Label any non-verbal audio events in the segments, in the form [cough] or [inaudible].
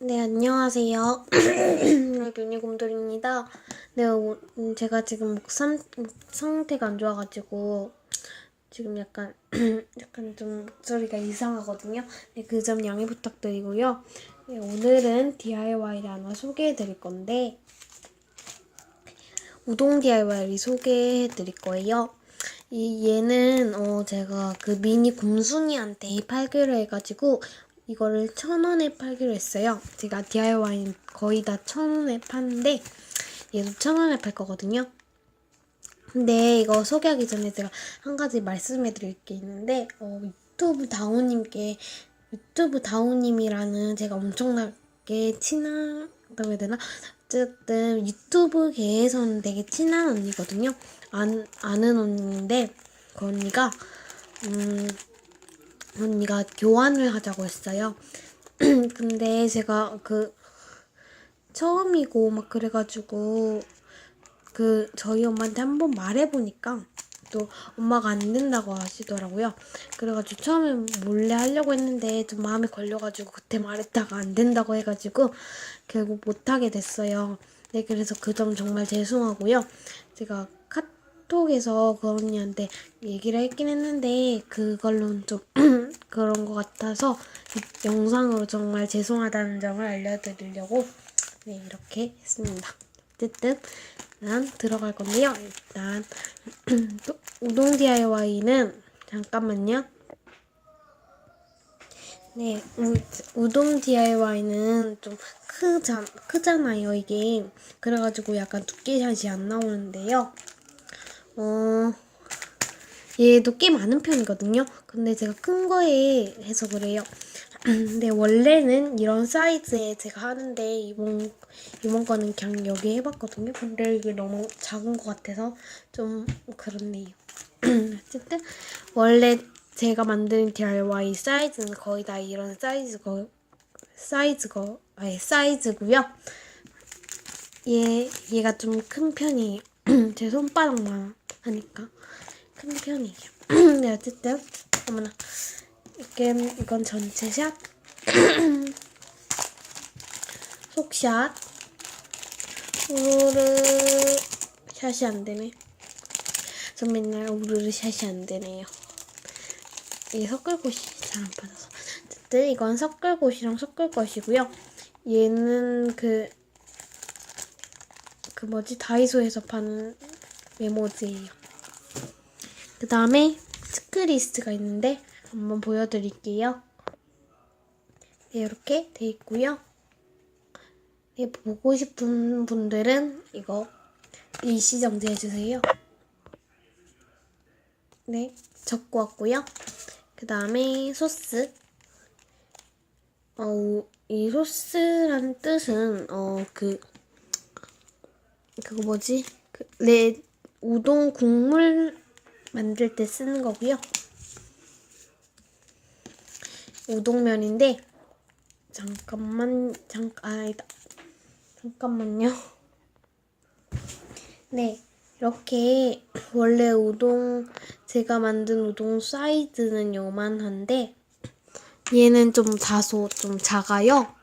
네, 안녕하세요. [clears throat] 윤희곰돌입니다. 네, 오- 음, 제가 지금 목, 상, 목 상태가 안 좋아가지고, 지금 약간, [clears throat] 약간 좀 목소리가 이상하거든요. 네, 그 점 양해 부탁드리고요. 네, 오늘은 DIY를 하나 소개해 드릴 건데, 우동 DIY를 소개해 드릴 거예요. 이 얘는 어 제가 그 미니 곰순이한테 팔기로 해가지고 이거를 천 원에 팔기로 했어요. 제가 DIY 거의 다 천 원에 파는데 얘도 천 원에 팔 거거든요. 근데 이거 소개하기 전에 제가 한 가지 말씀해 드릴 게 있는데 어, 유튜브 다우님께 유튜브 다우님이라는 제가 엄청나게 친하다고 해야 되나? 어쨌든 유튜브계에서는 되게 친한 언니거든요. 안, 아는 언니인데 그 언니가 음, 언니가 교환을 하자고 했어요. [clears throat] 근데 제가 그 처음이고 막 그래가지고 그 저희 엄마한테 한번 말해보니까 또 엄마가 안 된다고 하시더라고요. 그래가지고 처음에 몰래 하려고 했는데 좀 마음에 걸려가지고 그때 말했다가 안 된다고 해가지고 결국 못하게 됐어요. 네, 그래서 그 점 정말 죄송하고요. 제가 카톡에서 그 언니한테 얘기를 했긴 했는데 그걸로는 좀 [clears throat] 그런 것 같아서 이 영상으로 정말 죄송하다는 점을 알려드리려고 네, 이렇게 했습니다. 어쨌든 일단 들어갈 건데요. 일단 [clears throat] 또 우동 DIY는 잠깐만요. 네, 우, 우동 DIY는 좀 크잖, 크잖아요, 이게. 그래가지고 약간 두께샷이 안 나오는데요. 어, 얘도 꽤 많은 편이거든요. 근데 제가 큰 거에 해서 그래요. [clears throat] 근데 원래는 이런 사이즈에 제가 하는데 이번 이번 거는 그냥 여기 해봤거든요. 근데 이게 너무 작은 것 같아서 좀 그렇네요. [clears throat] 어쨌든 원래 제가 만든 DIY 사이즈는 거의 다 이런 사이즈 거 사이즈 거 아니 사이즈고요. 얘 얘가 좀 큰 편이에요. [clears throat] 제 손바닥만 하니까 큰 편이에요. [clears throat] 네 어쨌든 어머나 이게 이건 전체 샷 [clears throat] 속샷 우르르 샷이 안 되네. 전 맨날 우르르 샷이 안 되네요. 이게 섞을 곳이 잘안 빠져서. 어쨌든 이건 섞을 곳이랑 섞을 것이고요. 얘는 그, 그 뭐지? 다이소에서 파는 메모지예요. 그 다음에 체크리스트가 있는데 한번 보여드릴게요. 네, 이렇게 돼 있고요. 네, 보고 싶은 분들은 이거 일시 정지해 주세요. 네, 적고 왔고요. 그 다음에 소스. 어, 이 소스라는 뜻은 어 그 그거 뭐지? 그, 레 우동 국물 만들 때 쓰는 거고요. 우동면인데 잠깐만 잠깐 아니다. 잠깐만요. [laughs] 네. 이렇게 원래 우동 제가 만든 우동 사이즈는 요만한데 얘는 좀 다소 좀 작아요.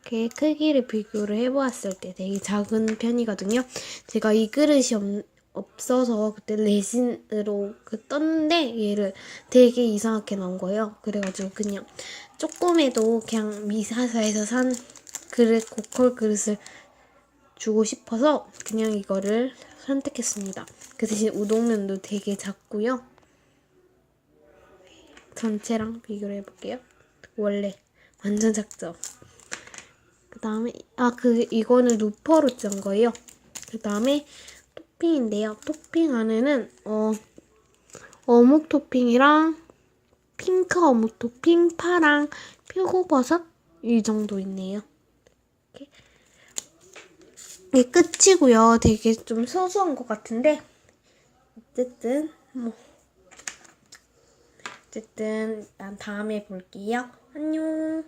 이렇게 크기를 비교를 해보았을 때 되게 작은 편이거든요. 제가 이 그릇이 없, 없어서 그때 레진으로 그 떴는데 얘를 되게 이상하게 나온 거예요. 그래가지고 그냥 조금해도 그냥 미사사에서 산 그릇 고퀄 그릇을 주고 싶어서 그냥 이거를 선택했습니다. 그 대신 우동면도 되게 작고요. 전체랑 비교를 해볼게요. 원래 완전 작죠. 그 다음에 아 그 이거는 루퍼로 짠 거예요. 그 다음에 토핑인데요. 토핑 안에는 어 어묵 토핑이랑 핑크 어묵 토핑, 파랑 표고버섯 이 정도 있네요. 이렇게. 이게 끝이고요. 되게 좀 소소한 것 같은데 어쨌든 뭐 어쨌든 난 다음에 볼게요. 안녕.